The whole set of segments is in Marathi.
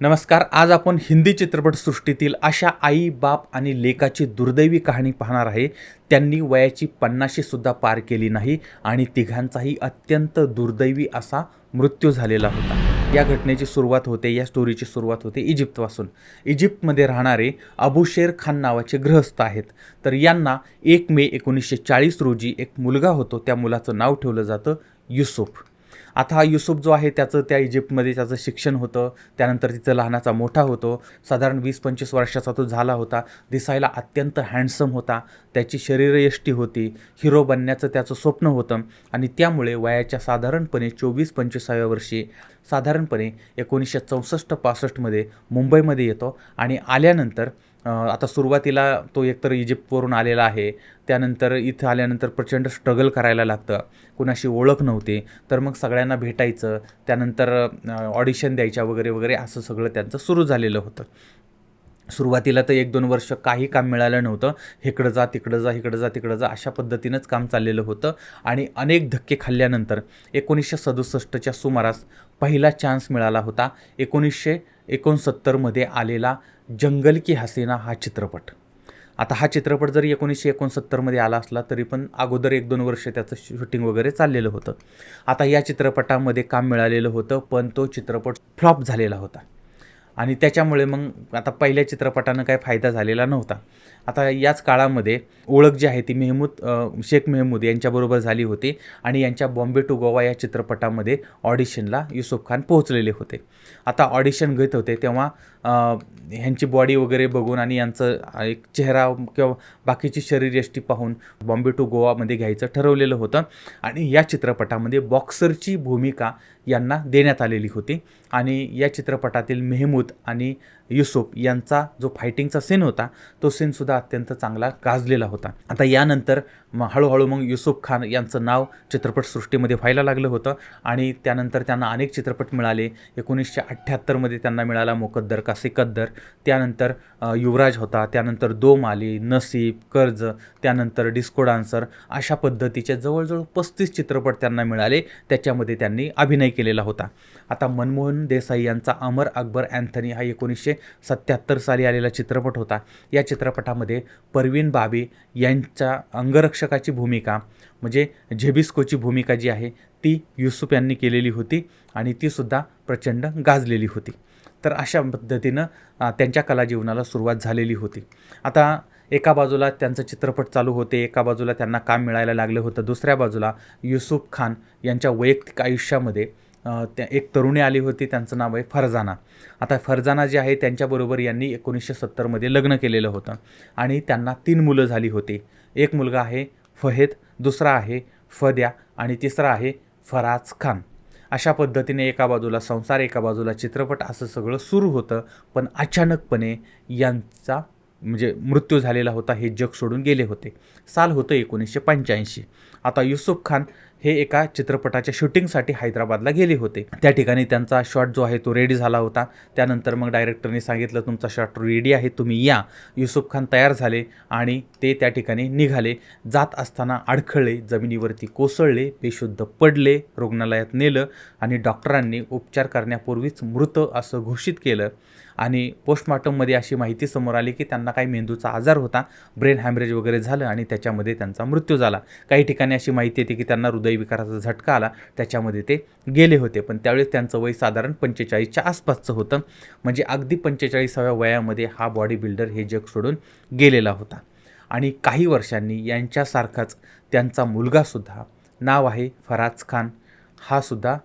नमस्कार आज आपण हिंदी चित्रपटसृष्टीतील अशा आई बाप आणि लेकाची दुर्दैवी कहाणी पाहणार आहे. त्यांनी वयाची पन्नाशीसुद्धा पार केली नाही आणि तिघांचाही अत्यंत दुर्दैवी असा मृत्यू झालेला होता. या घटनेची सुरुवात होते या स्टोरीची सुरुवात होते इजिप्तपासून. इजिप्तमध्ये राहणारे अबुशेर खान नावाचे गृहस्थ आहेत. तर यांना एक मे एकोणीसशे चाळीस रोजी एक मुलगा होतो त्या मुलाचं नाव ठेवलं जातं युसुफ. आता हा युसुफ जो आहे त्याचं त्या इजिप्तमध्ये त्याचं शिक्षण होतं. त्यानंतर तिथं लहानाचा मोठा होतो. साधारण वीस पंचवीस वर्षाचा तो झाला होता. दिसायला अत्यंत हँडसम होता. त्याची शरीरयष्टी होती. हिरो बनण्याचं त्याचं स्वप्न होतं. आणि त्यामुळे वयाच्या साधारणपणे चोवीस पंचवीसाव्या वर्षी साधारणपणे एकोणीसशे चौसष्ट पासष्टमध्ये मुंबईमध्ये येतो. आणि आल्यानंतर आता सुरुवातीला तो एकतर इजिप्तवरून आलेला आहे. त्यानंतर इथं आल्यानंतर प्रचंड स्ट्रगल करायला लागतं. कुणाशी ओळख नव्हती. तर मग सगळ्यांना भेटायचं. त्यानंतर ऑडिशन द्यायच्या वगैरे वगैरे असं सगळं त्यांचं सुरू झालेलं होतं. सुरुवातीला तर एक दोन वर्ष काही काम मिळालं नव्हतं. इकडं जा तिकडं जा इकडं जा तिकडं जा अशा पद्धतीनंच काम चाललेलं होतं. आणि अनेक धक्के खाल्ल्यानंतर एकोणीसशे सदुसष्टच्या सुमारास पहिला चान्स मिळाला होता. एकोणीसशे एकोणसत्तरमध्ये आलेला जंगल की हसीना हा चित्रपट. आता हा चित्रपट जरी एकोणीसशे एकोणसत्तरमध्ये आला असला तरी पण अगोदर एक दोन वर्ष त्याचं शूटिंग वगैरे चाललेलं होतं. आता या चित्रपटामध्ये काम मिळालेलं होतं पण तो चित्रपट फ्लॉप झालेला होता. आणि त्याच्यामुळे मग आता पहिल्या चित्रपटानं काही फायदा झालेला नव्हता. आता याच काळामध्ये ओळख जी आहे ती मेहमूद शेख मेहमूद यांच्याबरोबर झाली होती आणि यांच्या बॉम्बे टू गोवा या चित्रपटामध्ये ऑडिशनला युसुफ खान पोहोचलेले होते. आता ऑडिशन घेत होते तेव्हा ह्यांची बॉडी वगैरे बघून आणि यांचं एक चेहरा किंवा बाकीची शरीरयष्टी पाहून बॉम्बे टू गोवामध्ये घ्यायचं ठरवलेलं होतं आणि या चित्रपटामध्ये बॉक्सरची भूमिका यांना देण्यात आलेली होती आणि या चित्रपटातील मेहमूद आणि युसुफ यांचा जो फायटिंगचा सीन होता तो सीनसुद्धा अत्यंत चांगला गाजलेला होता. आता यानंतर मग हळूहळू मग युसुफ खान यांचं नाव चित्रपटसृष्टीमध्ये व्हायला लागलं होतं. आणि त्यानंतर त्यांना अनेक चित्रपट मिळाले. एकोणीसशे अठ्ठ्याहत्तरमध्ये त्यांना मिळाला मोकद्दर का सिकद्दर. त्यानंतर युवराज होता. त्यानंतर दो माली नसीब कर्ज त्यानंतर डिस्को डान्सर अशा पद्धतीचे जवळजवळ पस्तीस चित्रपट त्यांना मिळाले. त्याच्यामध्ये त्यांनी अभिनय केलेला होता. आता मनमोहन देसाई यांचा अमर अकबर अँथनी हा एकोणीसशे सत्त्याहत्तर साली आलेला चित्रपट होता. या चित्रपटामध्ये परवीन बाबी यांच्या रक्षकाची भूमिका म्हणजे झेबिस्कोची भूमिका जी आहे ती युसुफ यांनी केलेली होती आणि तीसुद्धा प्रचंड गाजलेली होती. तर अशा पद्धतीनं त्यांच्या कलाजीवनाला सुरुवात झालेली होती. आता एका बाजूला त्यांचं चित्रपट चालू होते एका बाजूला त्यांना काम मिळायला लागलं होतं दुसऱ्या बाजूला युसुफ खान यांच्या वैयक्तिक आयुष्यामध्ये त्या एक तरुणी आली होती त्यांचं नाव आहे फरजाना. आता फरजाना जी आहे त्यांच्याबरोबर यांनी एकोणीसशे सत्तरमध्ये लग्न केलेलं होतं आणि त्यांना तीन मुलं झाली होती. एक मुलगा आहे फहेद दुसरा आहे फद्या आणि तिसरा आहे फराज खान. अशा पद्धतीने एका बाजूला संसार एका बाजूला चित्रपट असं सगळं सुरू होतं पण अचानकपणे यांचा म्हणजे मृत्यू झालेला होता हे जग सोडून गेले होते. साल होतं एकोणीसशे पंच्याऐंशी. आता युसुफ खान हे एका चित्रपटाच्या शूटिंगसाठी हैदराबादला गेले होते. त्या ठिकाणी त्यांचा शॉट जो आहे तो रेडी झाला होता. त्यानंतर मग डायरेक्टरने सांगितलं तुमचा शॉट रेडी आहे तुम्ही या. युसुफ खान तयार झाले आणि ते त्या ठिकाणी निघाले. जात असताना अडखळले जमिनीवरती कोसळले बेशुद्ध पडले रुग्णालयात नेलं आणि डॉक्टरांनी उपचार करण्यापूर्वीच मृत असं घोषित केलं. आणि पोस्टमॉर्टममध्ये अशी माहिती समोर आली की त्यांना काही मेंदूचा आजार होता. ब्रेन हॅमरेज वगैरे झालं आणि त्याच्यामध्ये त्यांचा मृत्यू झाला. काही ठिकाणी अशी माहिती येते की त्यांना हृदयविकाराचा झटका आला. त्याच्यामध्ये ते गेले होते. पण त्यावेळेस त्यांचं वय साधारण पंचेचाळीसच्या आसपासचं होतं. म्हणजे अगदी पंचेचाळीसाव्या वयामध्ये हा बॉडी बिल्डर हे जग सोडून गेलेला होता. आणि काही वर्षांनी यांच्यासारखाच त्यांचा मुलगासुद्धा नाव आहे फराज खान हा सुद्धा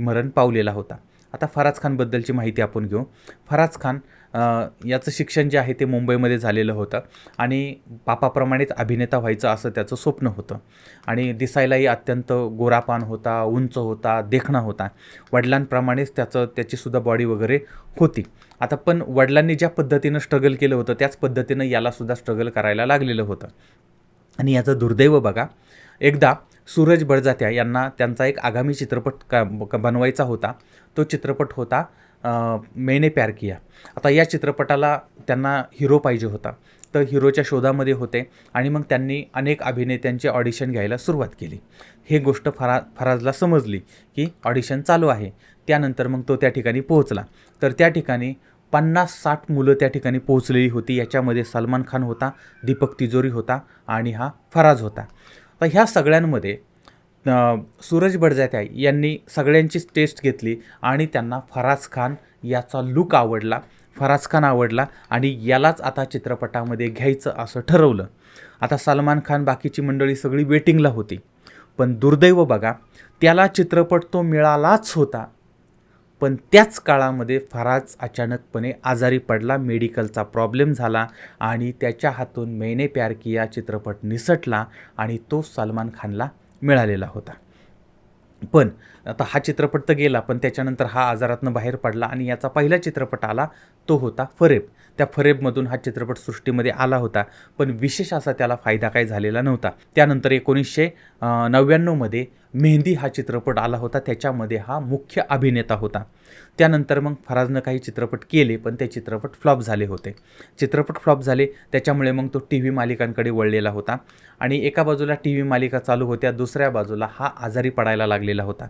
मरण पावलेला होता. आता फराज खानबद्दलची माहिती आपण घेऊ. फराज खान याचं शिक्षण जे आहे ते मुंबईमध्ये झालेलं होतं. आणि बापाप्रमाणेच अभिनेता व्हायचं असं त्याचं स्वप्न होतं. आणि दिसायलाही अत्यंत गोरापान होता उंच होता देखणा होता. वडिलांप्रमाणेच त्याचं त्याचीसुद्धा बॉडी वगैरे होती. आता पण वडिलांनी ज्या पद्धतीनं स्ट्रगल केलं होतं त्याच पद्धतीनं यालासुद्धा स्ट्रगल करायला लागलेलं होतं. आणि याचं दुर्दैव बघा एकदा सूरज बडजात्या यांना त्यांचा एक आगामी चित्रपट का बनवायचा होता. तो चित्रपट होता मैंने प्यार किया. आता या चित्रपटाला त्यांना हिरो पाहिजे होता. तर हिरोच्या शोधामध्ये होते आणि मग त्यांनी अनेक अभिनेत्यांचे ऑडिशन घ्यायला सुरुवात केली. हे गोष्ट फरा फराजला समजली की ऑडिशन चालू आहे. त्यानंतर मग तो त्या ठिकाणी पोहोचला. तर त्या ठिकाणी पन्नास साठ मुलं त्या ठिकाणी पोहोचलेली होती. याच्यामध्ये सलमान खान होता दीपक तिजोरी होता आणि हा फराज होता. तर ह्या सगळ्यांमध्ये सूरज बडजात्या यांनी सगळ्यांचीच टेस्ट घेतली आणि त्यांना फराज खान याचा लुक आवडला फराज खान आवडला आणि यालाच आता चित्रपटामध्ये घ्यायचं असं ठरवलं. आता सलमान खान बाकीची मंडळी सगळी वेटिंगला होती. पण दुर्दैव बघा त्याला चित्रपट तो मिळालाच होता. पण त्याच काळामध्ये फराज अचानकपणे आजारी पडला मेडिकलचा प्रॉब्लेम झाला आणि त्याच्या हातून मैने प्यार किया चित्रपट निसटला आणि तो सलमान खानला मिळालेला होता. पण आता हा चित्रपट तर गेला पण त्याच्यानंतर हा आजारातनं बाहेर पडला आणि याचा पहिला चित्रपट आला तो होता फरेब. त्या फरेबमधून हा चित्रपट सृष्टीमध्ये आला होता पण विशेष असा त्याला फायदा काही झालेला नव्हता. त्यानंतर एकोणीसशे नव्याण्णवमध्ये मेहंदी हा चित्रपट आला होता त्याच्यामध्ये हा मुख्य अभिनेता होता. त्यानंतर मग फराजनं काही चित्रपट केले पण ते चित्रपट फ्लॉप झाले होते. चित्रपट फ्लॉप झाले त्याच्यामुळे मग तो टी व्ही मालिकांकडे वळलेला होता आणि एका बाजूला टी व्ही मालिका चालू होत्या दुसऱ्या बाजूला हा आजारी पडायला लागलेला होता.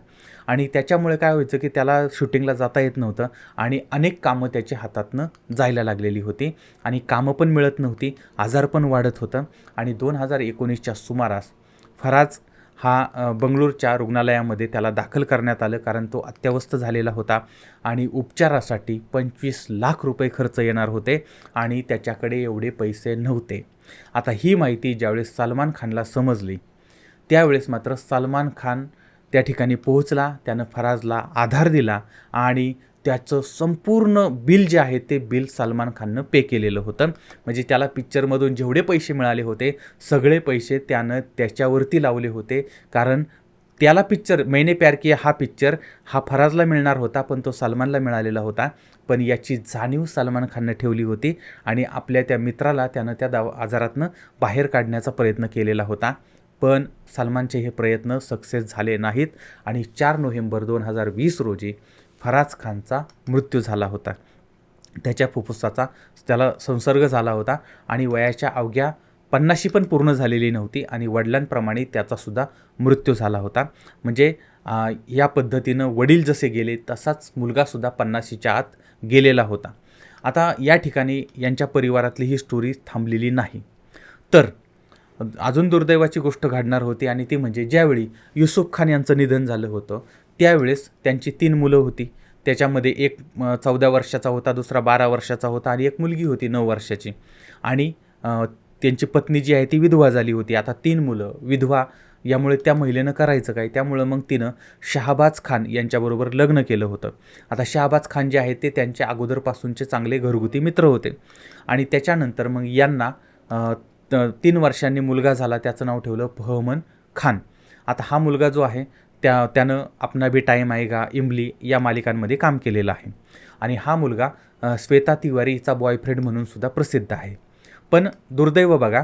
आणि त्याच्यामुळे काय व्हायचं की त्याला शूटिंगला जाता येत नव्हतं आणि अनेक कामं त्याच्या हातातनं जायला लागलेली होती आणि कामं पण मिळत नव्हती आजार पण वाढत होतं. आणि दोन हजार एकोणीसच्या सुमारास फराज हा बंगळूरच्या रुग्णालयामध्ये त्याला दाखल करण्यात आलं कारण तो अत्यवस्थ झालेला होता आणि उपचारासाठी पंचवीस लाख रुपये खर्च येणार होते आणि त्याच्याकडे एवढे पैसे नव्हते. आता ही माहिती ज्यावेळेस सलमान खानला समजली त्यावेळेस मात्र सलमान खान त्या ठिकाणी पोहोचला त्यानं फराजला आधार दिला आणि त्याचं संपूर्ण बिल जे आहे ते बिल सलमान खाननं पे केलेलं होतं. म्हणजे त्याला पिक्चरमधून जेवढे पैसे मिळाले होते सगळे पैसे त्यानं त्याच्यावरती लावले होते. कारण त्याला पिक्चर मैने प्यार किया हा पिक्चर हा फराजला मिळणार होता पण तो सलमानला मिळालेला होता. पण याची जाणीव सलमान खाननं ठेवली होती आणि आपल्या त्या मित्राला त्यानं त्या दाव आजारातनं बाहेर काढण्याचा प्रयत्न केलेला होता. पण सलमानचे हे प्रयत्न सक्सेस झाले नाहीत. आणि चार नोव्हेंबर दोन हजार वीस रोजी फराज खानचा मृत्यू झाला होता. त्याच्या फुफ्फुसाचा त्याला संसर्ग झाला होता आणि वयाच्या अवघ्या पन्नाशी पण पूर्ण झालेली नव्हती आणि वडिलांप्रमाणे त्याचासुद्धा मृत्यू झाला होता. म्हणजे या पद्धतीनं वडील जसे गेले तसाच मुलगासुद्धा पन्नाशीच्या आत गेलेला होता. आता या ठिकाणी यांच्या परिवारातली ही स्टोरी थांबलेली नाही. तर अजून दुर्दैवाची गोष्ट घडणार होती आणि ती म्हणजे ज्यावेळी युसुफ खान यांचं निधन झालं होतं त्यावेळेस त्यांची तीन मुलं होती. त्याच्यामध्ये एक चौदा वर्षाचा होता दुसरा बारा वर्षाचा होता आणि एक मुलगी होती नऊ वर्षाची. आणि त्यांची पत्नी जी आहे ती विधवा झाली होती. आता तीन मुलं विधवा यामुळे त्या महिलेनं करायचं काय? त्यामुळं मग तिनं शहाबाज खान यांच्याबरोबर लग्न केलं होतं. आता शहाबाज खान जे आहे ते त्यांच्या अगोदरपासूनचे चांगले घरगुती मित्र होते. आणि त्याच्यानंतर मग यांना त- तीन वर्षांनी मुलगा झाला त्याचं नाव ठेवलं फहमन खान. आता हा मुलगा जो आहे त्या त्यानं अपना भी टाईम आएगा इमली या मालिकांमध्ये काम केलेलं आहे. आणि हा मुलगा श्वेता तिवारी हिचा बॉयफ्रेंड म्हणून सुद्धा प्रसिद्ध आहे. पण दुर्दैव बघा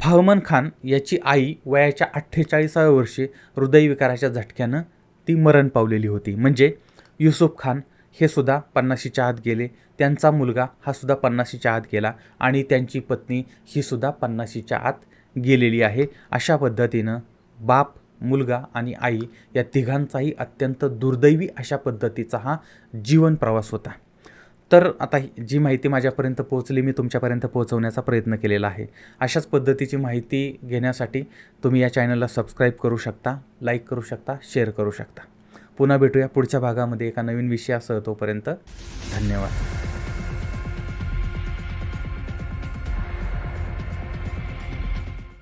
फहमन खान याची आई वयाच्या अठ्ठेचाळीसाव्या वर्षी हृदयविकाराच्या झटक्यानं ती मरण पावलेली होती. म्हणजे युसुफ खान हे सुद्धा पन्नाशीच्या आत गेले. त्यांचा मुलगा हा सुद्धा पन्नाशीच्या आत गेला आणि त्यांची पत्नी ही सुद्धा पन्नाशीच्या आत गेलेली आहे. अशा पद्धतीनं बाप मुलगा आणि आई या तिघांचाही अत्यंत दुर्दैवी अशा पद्धतीचा हा जीवन प्रवास होता. तर आता ही- जी माहिती माझ्यापर्यंत पोहोचली मी तुमच्यापर्यंत पोहोचवण्याचा प्रयत्न केलेला आहे. अशाच पद्धतीची माहिती घेण्यासाठी तुम्ही या चॅनलला सबस्क्राईब करू शकता लाईक करू शकता शेअर करू शकता. पुन्हा भेटूया पुढच्या भागामध्ये एका नवीन विषयासह तोपर्यंत धन्यवाद.